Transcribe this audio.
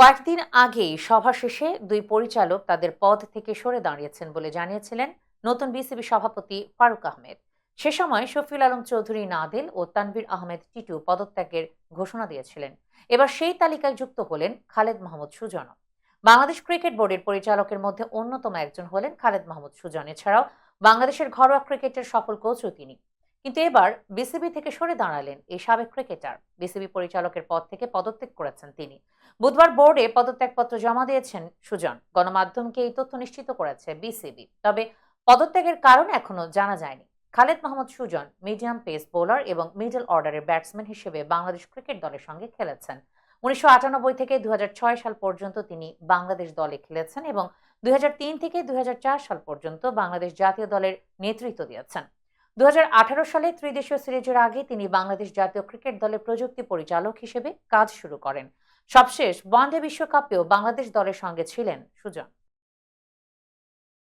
কয়েকদিন আগেই সভা শেষে দুই পরিচালক তাদের পদ থেকে সরে দাঁড়িয়েছেন বলে জানিয়েছিলেন নতুন বিসিবি সভাপতি ফারুক আহমেদ। সে সময় শফিউল আলম চৌধুরী নাদিল ও তানভীর আহমেদ টিটু পদত্যাগের ঘোষণা দিয়েছিলেন। এবার সেই তালিকায় যুক্ত হলেন খালেদ মাহমুদ সুজন। বাংলাদেশ ক্রিকেট বোর্ডের পরিচালকের মধ্যে অন্যতম একজন হলেন খালেদ মাহমুদ সুজন। এছাড়াও বাংলাদেশের ঘরোয়া ক্রিকেটের সফল কোচও তিনি। কিন্তু এবার বিসিবি থেকে সরে দাঁড়ালেন এই সাবেক ক্রিকেটার। বিসিবি পরিচালকের পদ থেকে পদত্যাগ করেছেন তিনি। বুধবার বোর্ডে পদত্যাগপত্র জমা দিয়েছেন সুজন। গণমাধ্যমকে এই তথ্য নিশ্চিত করেছে বিসিবি। তবে পদত্যাগের কারণ এখনও জানা যায়নি। Khaled Mahmud Sujon, medium pace bowler এবং মিডল অর্ডারের ব্যাটসম্যান হিসেবে বাংলাদেশ ক্রিকেট দলের সঙ্গে খেলেছেন। উনিশশো আটানব্বই থেকে দুই হাজার ছয় সাল পর্যন্ত তিনি বাংলাদেশ দলে খেলেছেন এবং দুই হাজার তিন থেকে দুই হাজার চার সাল পর্যন্ত বাংলাদেশ জাতীয় দলের নেতৃত্ব দিয়েছেন। দু হাজার আঠারো সালে ত্রিদেশীয় সিরিজের আগে তিনি বাংলাদেশ জাতীয় ক্রিকেট দলের প্রযুক্তি পরিচালক হিসেবে কাজ শুরু করেন। সবশেষ ওয়ানডে বিশ্বকাপেও বাংলাদেশ দলের সঙ্গে ছিলেন সুজন।